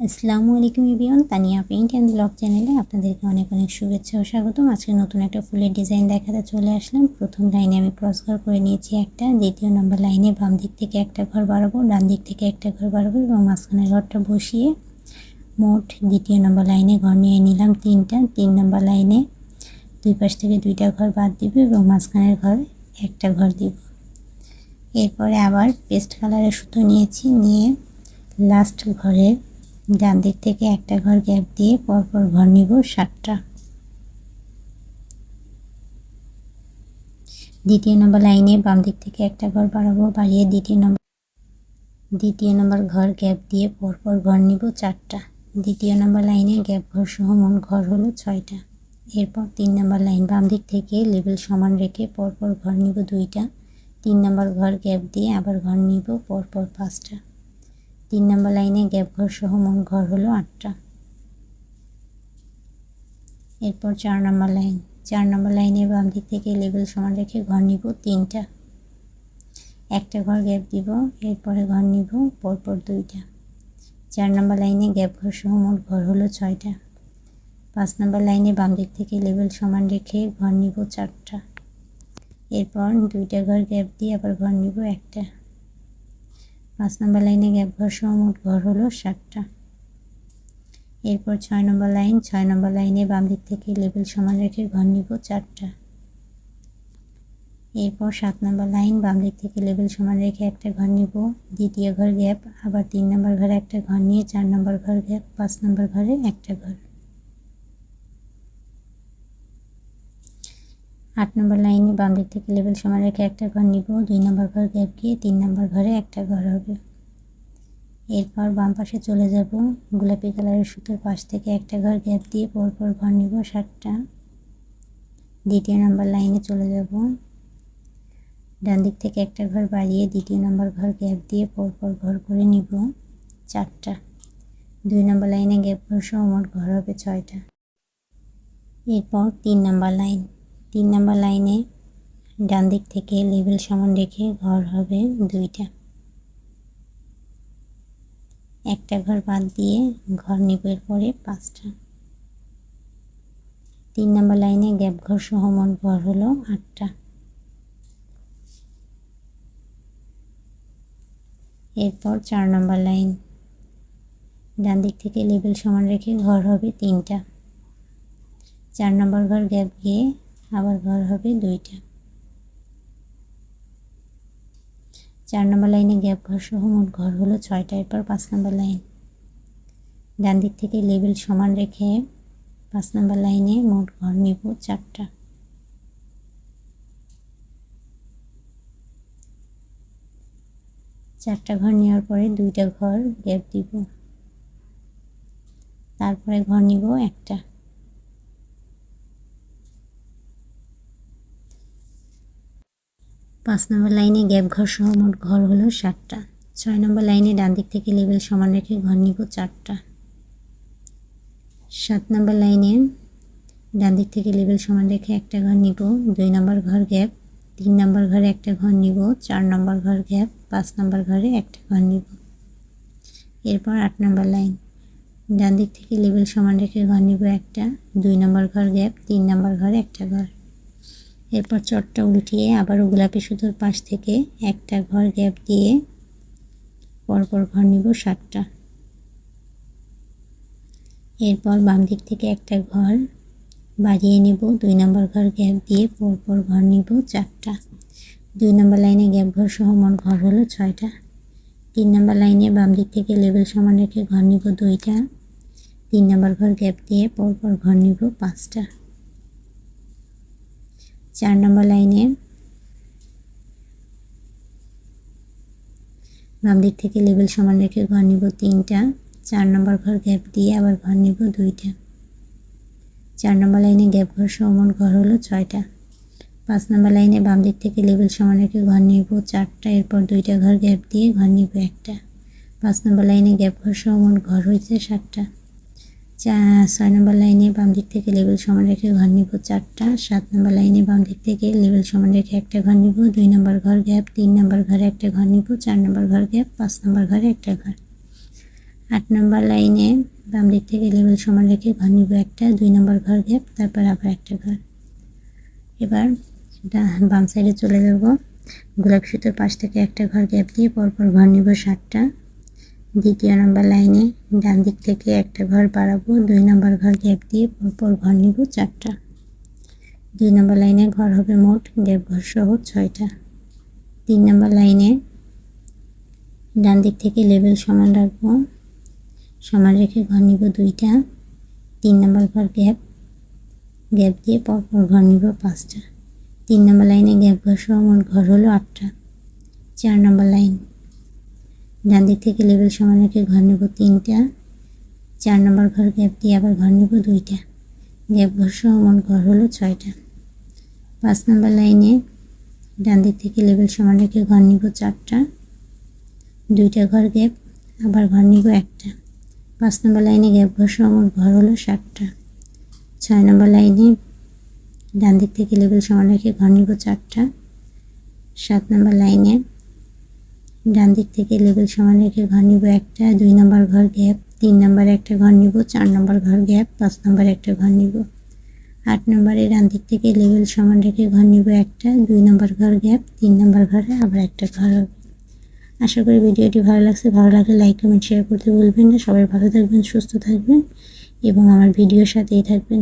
আসসালামু আলাইকুম ইবিয়ন তানিয়া পেইন্ট অ্যান্ড ব্লগ চ্যানেলে আপনাদেরকে অনেক অনেক শুভেচ্ছা ও স্বাগতম। আজকে নতুন একটা ফুলের ডিজাইন দেখাতে চলে আসলাম। প্রথম লাইনে আমি ক্রস ঘর করে নিয়েছি একটা, দ্বিতীয় নম্বর লাইনে বাম দিক থেকে একটা ঘর বাড়াবো, ডান দিক থেকে একটা ঘর বাড়াবো এবং মাঝখানে ঘরটা বসিয়ে মোট দ্বিতীয় নম্বর লাইনে ঘর নিয়ে নিলাম তিনটা। তিন নম্বর লাইনে দুই পাশ থেকে দুইটা ঘর বাদ দিব এবং মাঝখানের ঘর একটা ঘর দিব। এরপরে আবার পেস্ট কালারের সুতো নিয়েছি, নিয়ে লাস্ট ঘরের ডান দিক থেকে একটা ঘর গ্যাপ দিয়ে পরপর ঘর নিব সাতটা। দ্বিতীয় নম্বর লাইনে বাম দিক থেকে একটা ঘর বাড়াবো, বাড়িয়ে দ্বিতীয় নম্বর দ্বিতীয় নম্বর ঘর গ্যাপ দিয়ে পরপর ঘর নিব চারটা। দ্বিতীয় নম্বর লাইনে গ্যাপ ঘর সহ মোট ঘর হলো ছয়টা। এরপর তিন নম্বর লাইন বাম দিক থেকে লেবেল সমান রেখে পরপর ঘর নিব দুইটা। তিন নম্বর ঘর গ্যাপ দিয়ে আবার ঘর নিব পরপর পাঁচটা। তিন নম্বর লাইনে গ্যাপ ঘর সহ মোট ঘর হলো আটটা। এরপর চার নম্বর লাইন। চার নম্বর লাইনে বাম দিক থেকে লেবেল সমান রেখে ঘর নিব তিনটা। একটা ঘর গ্যাপ দিব, এরপরে ঘর নিব পরপর দুইটা। চার নম্বর লাইনে গ্যাপ ঘর সহ মোট ঘর হলো ছয়টা। পাঁচ নম্বর লাইনে বাম দিক থেকে লেবেল সমান রেখে ঘর নিব চারটা। এরপর দুইটা ঘর গ্যাপ দিয়ে আবার ঘর নিব একটা। পাঁচ নম্বর লাইনে গ্যাপ ঘর সহ মোট ঘর হলো সাতটা এরপর ছয় নম্বর লাইন, ছয় নম্বর লাইনে বাম দিক থেকে লেবেল সমান রেখে ঘর নিব চারটা। এরপর সাত নম্বর লাইন, বাম দিক থেকে লেবেল সমান রেখে একটা ঘর নিব, দ্বিতীয় ঘর গ্যাপ, আবার তিন নম্বর ঘরে একটা ঘর নিয়ে চার নম্বর ঘর গ্যাপ, পাঁচ নম্বর ঘরে একটা ঘর। আট নম্বর লাইনে বাম দিক থেকে লেবেল সমান রেখে একটা ঘর নিব। দুই নম্বর ঘর গ্যাপ গিয়ে তিন নম্বর ঘরে একটা ঘর হবে। এরপর বাম পাশে চলে যাব। গোলাপি কালারের সুতোর পাশ থেকে একটা ঘর গ্যাপ দিয়ে পরপর ঘর নিব সাতটা দ্বিতীয় নম্বর লাইনে চলে যাব। ডান দিক থেকে একটা ঘর বাড়িয়ে দ্বিতীয় নম্বর ঘর গ্যাপ দিয়ে পরপর ঘর করে নিব চারটা। দুই নম্বর লাইনে গ্যাপ ঘর সহ মোট ঘর হবে ছয়টা। এরপর তিন নম্বর লাইন। তিন নম্বর লাইনে ডান দিক থেকে লেবেল সমান রেখে ঘর হবে দুইটা। একটা ঘর বাদ দিয়ে ঘর নিবের পরে পাঁচটা। তিন নম্বর লাইনে গ্যাপ ঘর সহ মোট ঘর হলো আটটা। এরপর চার নম্বর লাইন। ডান দিক থেকে লেবেল সমান রেখে ঘর হবে তিনটা। চার নম্বর ঘর গ্যাপ গিয়ে আবার ঘর হবে দুইটা। চার নম্বর লাইনে গ্যাপ ঘর সহ মোট ঘর হলো ছয়টা, এরপর পাঁচ নম্বর লাইন। ডান দিক থেকে লেবেল সমান রেখে পাঁচ নম্বর লাইনে মোট ঘর নিব চারটা। চারটা ঘর নেওয়ার পরে দুইটা ঘর গ্যাপ দিব। তারপরে ঘর নিব একটা। পাঁচ নম্বর লাইনে গ্যাপ ঘর সহ মোট ঘর হলো সাতটা। ছয় নম্বর লাইনে ডান দিক থেকে লেবেল সমান রেখে ঘর নিব চারটা। সাত নম্বর লাইনে ডান দিক থেকে লেবেল সমান রেখে একটা ঘর নিব দুই নম্বর ঘর গ্যাপ, তিন নম্বর ঘরে একটা ঘর নিব, চার নম্বর ঘর গ্যাপ, পাঁচ নম্বর ঘরে একটা ঘর নিব। এরপর আট নম্বর লাইন। ডান দিক থেকে লেবেল সমান রেখে ঘর নিব একটা, দুই নম্বর ঘর গ্যাপ, তিন নম্বর ঘরে একটা ঘর। এরপর চটটা উল্টিয়ে আবারও গোলাপি সুতোর পাশ থেকে একটা ঘর গ্যাপ দিয়ে পরপর ঘর নিব সাতটা। এরপর বাম দিক থেকে একটা ঘর বাড়িয়ে নিব, দুই নম্বর ঘর গ্যাপ দিয়ে পরপর ঘর নিব চারটা। দুই নম্বর লাইনে গ্যাপ ঘর সহ মোট ঘর হলো ছয়টা। তিন নম্বর লাইনে বাম দিক থেকে লেবেল সমান রেখে ঘর নিব দুইটা। তিন নম্বর ঘর গ্যাপ দিয়ে পরপর ঘর নিব পাঁচটা। চার নম্বর লাইনে। বাম দিক থেকে লেবেল সমান রেখে ঘর নিব তিনটা। চার নম্বর ঘর গ্যাপ দিয়ে আবার ঘর নিব দুইটা। চার নম্বর লাইনে গ্যাপ ঘর সমান ঘর হলো ছয়টা। পাঁচ নম্বর লাইনে বাম দিক থেকে লেবেল সমান রেখে ঘর নিব চারটা, এরপর দুইটা ঘর গ্যাপ দিয়ে ঘর নিব একটা। পাঁচ নম্বর লাইনে গ্যাপ ঘর সমান ঘর হয়েছে সাতটা। চা ছয় নম্বর লাইনে বাম দিক থেকে লেবেল সমান রেখে ঘর নিব চারটা, সাত নম্বর লাইনে বাম দিক থেকে লেবেল সমান রেখে একটা ঘর নিব, দুই নম্বর ঘর গ্যাপ, তিন নম্বর ঘরে একটা ঘর নিব, চার নম্বর ঘর গ্যাপ, পাঁচ নম্বর ঘরে একটা ঘর। আট নম্বর লাইনে বাম দিক থেকে লেবেল সমান রেখে ঘর নিব একটা, দুই নম্বর ঘর গ্যাপ, তারপর আবার একটা ঘর। এবার বাম সাইডে চলে যাব। গোলাপ সুতোর পাশ থেকে একটা ঘর গ্যাপ দিয়ে পরপর ঘর নিব সাতটা। দ্বিতীয় নম্বর লাইনে ডান দিক থেকে একটা ঘর বাড়াবো। দুই নম্বর ঘর গ্যাপ দিয়ে পরপর ঘর নিব চারটা। দুই নম্বর লাইনে ঘর হবে মোট গ্যাপ ঘর সহ ছয়টা। তিন নম্বর লাইনে ডান দিক থেকে লেবেল সমান রাখব। সমান রেখে ঘর নিব দুইটা। তিন নম্বর ঘর গ্যাপ গ্যাপ দিয়ে পরপর ঘর নিব পাঁচটা। তিন নম্বর লাইনে গ্যাপ ঘর সহ মোট ঘর হলো আটটা। চার নম্বর লাইন ডান দিক থেকে লেবেল সমান রেখে ঘর নেব তিনটা। চার নম্বর ঘর গ্যাপ দিয়ে আবার ঘর নেব দুইটা। গ্যাপ ঘর সহ মোট ঘর হলো ছয়টা। পাঁচ নম্বর লাইনে ডান দিক থেকে লেবেল সমান রেখে ঘর নিব চারটা। দুইটা ঘর গ্যাপ আবার ঘর নিব একটা। পাঁচ নম্বর লাইনে গ্যাপ ঘর সহ মোট ঘর হলো সাতটা। ছয় নম্বর লাইনে ডান দিক থেকে লেবেল সমান রেখে ঘর নিব চারটা। সাত নম্বর লাইনে ডান দিক থেকে লেবেল সমান রেখে ঘর নিব একটা, দুই নম্বর ঘর গ্যাপ, তিন নম্বরে একটা ঘর নিব, চার নম্বর ঘর গ্যাপ, পাঁচ নম্বরে একটা ঘর নিব। আট নম্বরে ডান দিক থেকে লেবেল সমান রেখে ঘর নিব একটা, দুই নম্বর ঘর গ্যাপ, তিন নম্বর ঘরে আবার একটা ঘর হবে। আশা করি ভিডিওটি ভালো লাগছে। ভালো লাগলে লাইক, কমেন্ট শেয়ার করতে ভুলবেন না। সবাই ভালো থাকবেন, সুস্থ থাকবেন এবং আমার ভিডিওর সাথেই থাকবেন।